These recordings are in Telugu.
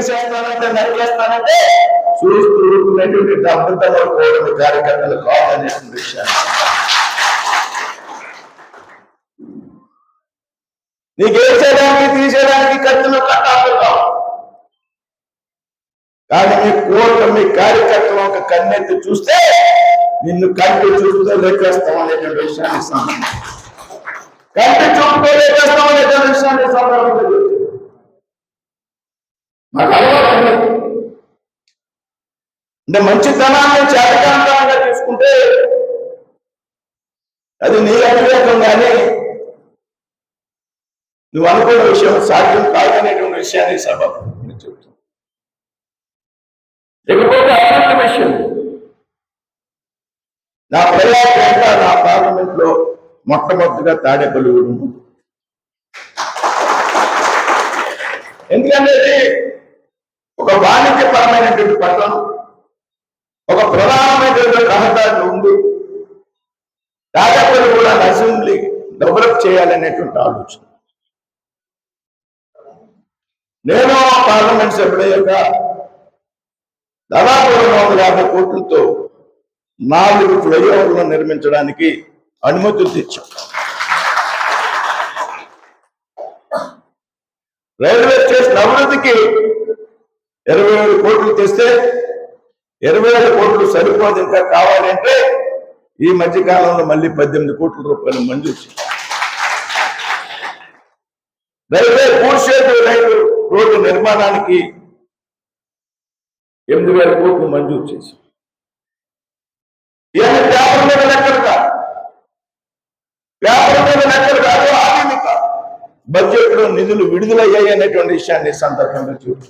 తీసేస్తానంటే నరికేస్తానంటే చూస్తూ ఊరుకునేటువంటి డబ్బుతో కూడని కార్యకర్తలు కావాలనేటువంటి విషయాన్ని నీకేసేదానికి తీసేదానికి ఖర్చులు కట్టాలి కానీ మీ కోర్టు మీ కార్యకర్తలు ఒక కన్నెత్తి చూస్తే నిన్ను కంటి చూపుతో లెక్కేస్తాం అనేటువంటి విషయాన్ని కంటి చూపుతో లెక్కేస్తాం అనేటువంటి విషయాన్ని సందర్భంగా చెప్తున్నాను. మాకు అలవాటు ఉంది. అంటే మంచితనాన్ని చేతకాంతంగా తీసుకుంటే అది నీ అవివేకం కానీ నువ్వు అనుకున్న విషయం సాధ్యం కాదనేటువంటి విషయాన్ని సభ చెప్తుంది ఇకపోతే అటువంటి విషయం. నా ప్రయాణ నా పార్లమెంట్లో మొట్టమొదటిగా తాడేపల్లిగూడు ఎందుకంటే ఒక వాణిజ్యపరమైనటువంటి పట్టణం. ఒక ప్రధానమైనటువంటి రహదారులు ఉంది. తాడేపల్లి కూడా అసెంబ్లీ డెవలప్ చేయాలనేటువంటి ఆలోచన. నేను పార్లమెంట్ సభ్యుడయ్యాక దాదాపు రెండు వందల యాభై కోట్లతో నాలుగు ఫ్లైఓవర్లు నిర్మించడానికి అనుమతులు తెచ్చాం. రైల్వే స్టేషన్ అభివృద్ధికి ఇరవై ఏడు కోట్లు తెస్తే ఇరవై ఏడు కోట్లు సరిపోదు ఇంకా కావాలంటే ఈ మధ్య కాలంలో మళ్ళీ పద్దెనిమిది కోట్ల రూపాయలు మంజూరు రైల్వే పూర్షేతు రైలు రోడ్డు నిర్మాణానికి ఎనిమిది వేల కోట్లు మంజూరు చేశాం పేపర్ మీద లెక్కలు కాదు. పేపర్ మీద లెక్కలు కాదు ఆధునిక బడ్జెట్లో నిధులు విడుదలయ్యాయి అనేటువంటి విషయాన్ని సందర్భంగా చూపు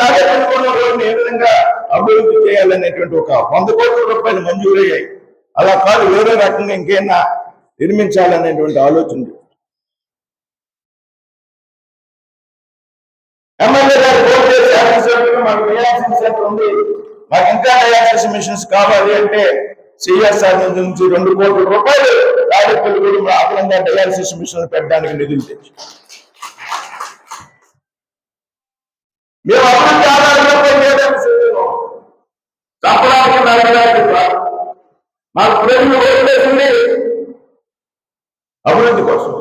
భీమవరం రోడ్డుని ఏ విధంగా అభివృద్ధి చేయాలనేటువంటి ఒక వంద కోట్ల రూపాయలు మంజూరయ్యాయి. అలా కాదు వేరే రకంగా ఇంకేనా నిర్మించాలనేటువంటి ఆలోచన ఎమ్మెల్యే గారు ఓటు చేసి శాసనసభ్యులు మాకు సెంటర్ ఉంది. మాకు ఇంకా డయాలసిస్ మిషన్స్ కావాలి అంటే సిఎస్ఆర్ నుంచి రెండు కోట్ల రూపాయలు రాజపల్లి కూడా అదనంగా డయాలసిస్ మిషన్ పెట్టడానికి నిధులు తెచ్చి. మేము మాకు ప్రజలు ఓట్లేసింది. అభివృద్ధి కోసం.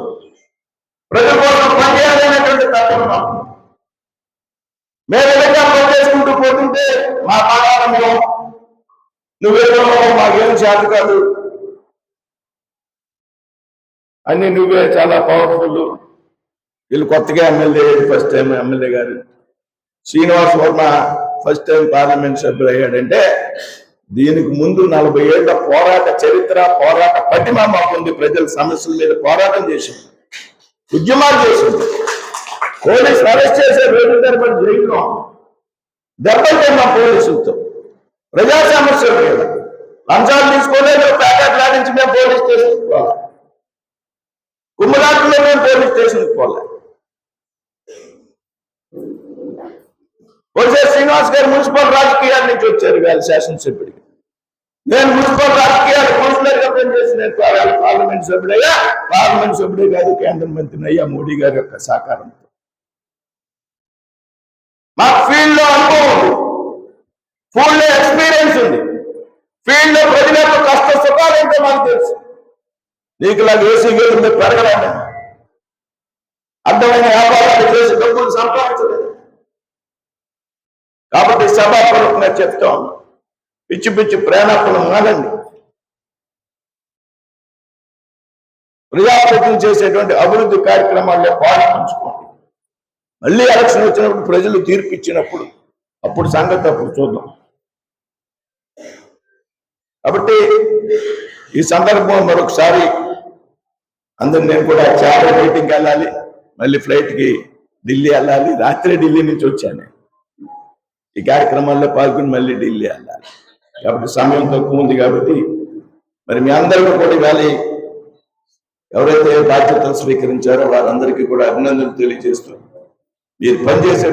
ప్రజల కోసం పనిచేయాలనేటువంటి తత్వం మాకు. మేము విధంగా పనిచేసుకుంటూ పోతుంటే మా పాఠాలలో నువ్వేదో మాకేం చేత కాదు. అన్ని నువ్వే చాలా పవర్ఫుల్ వీళ్ళు కొత్తగా ఎమ్మెల్యే ఫస్ట్ టైం ఎమ్మెల్యే గారు. Srinivas Varma first time parliament సభ్యులు అయ్యాడంటే దీనికి ముందు నలభై ఏళ్ళ పోరాట చరిత్ర పోరాట పటిమ మాకుంది ప్రజల సమస్యల మీద పోరాటం చేసింది. ఉద్యమాలు చేసింది. పోలీసు అరెస్ట్ చేసే రోజుల తరబడి జైల్లో. దెబ్బలు తిన్నాం పోలీసులతో. ప్రజా సమస్యల మీద. లంచాలు తీసుకోలేదు ప్యాకెట్లు ఆడించి మేము పోలీస్ స్టేషన్కి పోలే కుమ్మరాట్లో మేము పోలీస్ స్టేషన్కి పోవాలి. వచ్చే శ్రీనివాస్ గారు మున్సిపల్ వేల నుంచి వచ్చారు శాసనసభ్యుడికి. నేను మున్సిపల్ రాజకీయాలు కౌన్సిలర్గా పనిచేసిన పార్లమెంట్ సభ్యుడయ్యా పార్లమెంట్ సభ్యుడే కాదు కేంద్ర మంత్రి అయ్యా మోడీ గారి యొక్క సహకారంతో. మాకు ఫీల్డ్లో అనుభవం ఉంది. ఫీల్డ్లో ఎక్స్పీరియన్స్ ఉంది. ఫీల్డ్లో ప్రజల యొక్క కష్ట సుఖాలు ఏంటో మాకు తెలుసు. నీకు ఇలా ఏసీ గేలు మీద పెరగలేదు అర్థమైన వ్యాపారాలు చేసి డబ్బులు సంపాదించలేదు. సభాపూర్వకంగా చెప్తా ఉన్నాం. పిచ్చి పిచ్చి ప్రేణాపణం కాదండి ప్రజాప్రతినిధులు చేసేటువంటి అభివృద్ధి కార్యక్రమాల్లో పాలు పంచుకోండి మళ్ళీ ఎలక్షన్ వచ్చినప్పుడు ప్రజలు తీర్పు ఇచ్చినప్పుడు అప్పుడు సంగతి అప్పుడు చూద్దాం. కాబట్టి ఈ సందర్భం మరొకసారి అందరు నేను కూడా చాలా మీటింగ్కి వెళ్ళాలి. మళ్ళీ ఫ్లైట్కి ఢిల్లీ వెళ్ళాలి. రాత్రి ఢిల్లీ నుంచి వచ్చాను నేను. ఈ కార్యక్రమాల్లో పాల్గొని మళ్ళీ ఢిల్లీ వెళ్ళాలి కాబట్టి సమయం తక్కువ ఉంది కాబట్టి మరి మీ అందరికీ కూడా ఇవాళ ఎవరైతే బాధ్యతలు స్వీకరించారో వారందరికీ కూడా అభినందనలు తెలియజేస్తూ మీరు పనిచేసే